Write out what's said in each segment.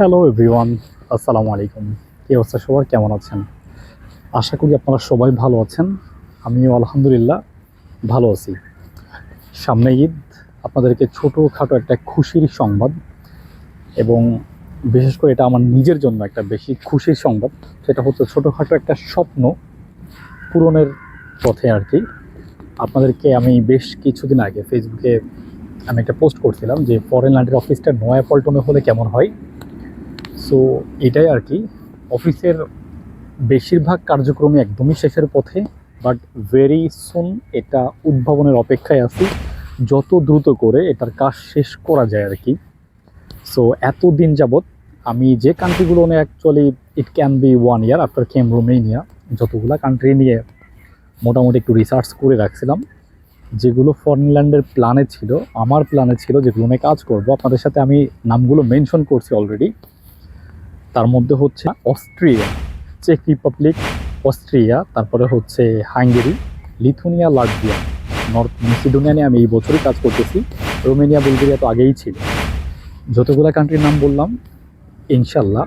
Hello everyone আসসালামু আলাইকুম কি অবস্থা সবার? কেমন আছেন? আশা করি আপনারা সবাই ভালো আছেন। আমিও আলহামদুলিল্লাহ ভালো আছি। সামনে ঈদ। আপনাদেরকে ছোটোখাটো একটা খুশির সংবাদ এবং বিশেষ করে এটা আমার নিজের জন্য একটা বেশি খুশির সংবাদ। সেটা হচ্ছে ছোটোখাটো একটা স্বপ্ন পূরণের পথে আর কি। আপনাদেরকে আমি বেশ কিছুদিন আগে ফেসবুকে আমি একটা পোস্ট করছিলাম যে ফরেন ল্যান্ডের অফিসটা নয়া পল্টনে হলে কেমন হয়? সো এটাই আর কি। অফিসের বেশিরভাগ কার্যক্রমই একদমই শেষের পথে বাট ভেরি সুন এটা উদ্ভাবনের অপেক্ষায় আছি। যত দ্রুত করে এটার কাজ শেষ করা যায় আর কি। সো এত দিন যাবৎ আমি যে কান্ট্রিগুলো নিয়ে actually it can be one year after came Romania যতগুলো কান্ট্রি নিয়ে মোটামুটি একটু রিসার্চ করে রাখছিলাম, যেগুলো ফরেনল্যান্ডের প্ল্যানে ছিল, আমার প্ল্যানে ছিল যেগুলো নিয়ে কাজ করব। আপনাদের সাথে আমি নামগুলো মেনশন করছি অলরেডি তার মধ্যে হচ্ছে অস্ট্রিয়া, চেক রিপাবলিক, অস্ট্রিয়া, তারপরে হচ্ছে Hungary, Lithuania, Latvia, North Macedonia নিয়ে আমি এই বছরই কাজ করতেছি। রোমেনিয়া, বুলগেরিয়া তো আগেই ছিল। যতগুলো কান্ট্রির নাম বললাম ইনশাল্লাহ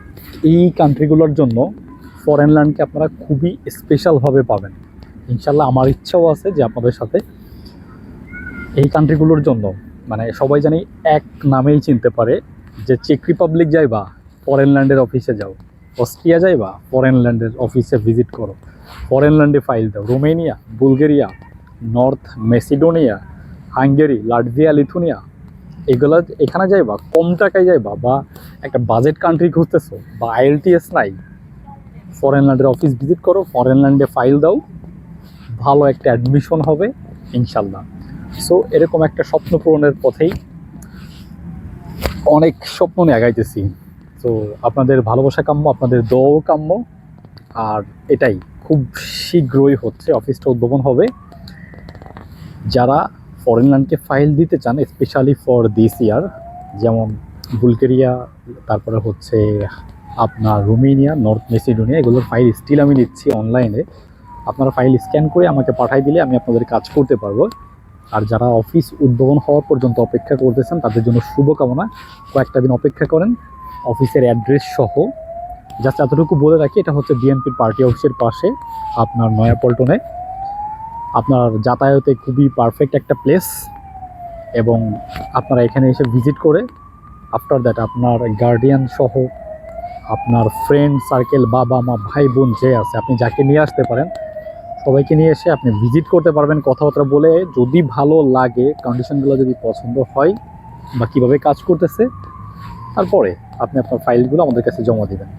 এই কান্ট্রিগুলোর জন্য ফরেন ল্যান্ডকে আপনারা খুবই স্পেশালভাবে পাবেন। ইনশাল্লাহ আমার ইচ্ছাও আছে যে আপনাদের সাথে এই কান্ট্রিগুলোর জন্য মানে সবাই জানি এক নামেই চিনতে পারে, যে চেক রিপাবলিক যাইবা ফরেন ল্যান্ডের অফিসে যাও। অস্ট্রিয়া যাইবা ফরেন ল্যান্ডের অফিসে ভিজিট করো। ফরেন ল্যান্ডে ফাইল দাও। Romania, Bulgaria North Macedonia Hungary Latvia Lithuania এগুলো এখানে যাইবা, কম টাকায় যাইবা বা একটা বাজেট কান্ট্রি খুঁজতেছো বা আইএলটিএস নাই ফরেন ল্যান্ডের অফিস ভিজিট করো ফরেন ল্যান্ডে ফাইল দাও, ভালো একটা অ্যাডমিশন হবে ইনশাল্লাহ সো এরকম একটা স্বপ্ন পূরণের পথেই অনেক স্বপ্ন নিয়ে আগাইতেছি। তো আপনাদের ভালোবাসা কাম্য, আপনাদের দোয়াও কাম্য। আর এটাই, খুব শীঘ্রই হচ্ছে, অফিসটা উদ্বোধন হবে। যারা ফরেন ল্যান্ডকে ফাইল দিতে চান স্পেশালি ফর দিস ইয়ার যেমন বুলগেরিয়া, তারপরে হচ্ছে আপনার রোমেনিয়া, নর্থ মেসিডোনিয়া, এগুলোর ফাইল স্টিল আমি নিচ্ছি অনলাইনে আপনারা ফাইল স্ক্যান করে আমাকে পাঠাই দিলে আমি আপনাদের কাজ করতে পারব। আর যারা অফিস উদ্বোধন হওয়া পর্যন্ত অপেক্ষা করতেছেন, তাদের জন্য শুভকামনা। কয়েকটা দিন অপেক্ষা করেন অফিসের অ্যাড্রেস সহ। জাস্ট এতটুকু বলে রাখি, এটা হচ্ছে বিএনপির পার্টি অফিসের পাশে, আপনার নয়াপল্টনে। আপনার যাতায়াতে খুবই পারফেক্ট একটা প্লেস এবং আপনারা এখানে এসে ভিজিট করে আফটার দ্যাট আপনার গার্ডিয়ান সহ আপনার ফ্রেন্ড সার্কেল বাবা, মা, ভাই, বোন যে আছে, আপনি যাকে নিয়ে আসতে পারেন, সবাইকে নিয়ে এসে আপনি ভিজিট করতে পারবেন, কথাবার্তা বলে। যদি ভালো লাগে কন্ডিশনগুলো যদি পছন্দ হয় বা কীভাবে কাজ করতেছে তারপরে আপনি আপনার ফাইলগুলো আমাদের কাছে জমা দেবেন।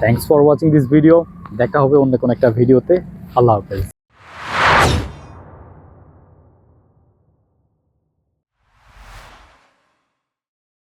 Thanks for watching this video দেখা হবে অন্য কোনো একটা ভিডিওতে। আল্লাহ হাফেজ।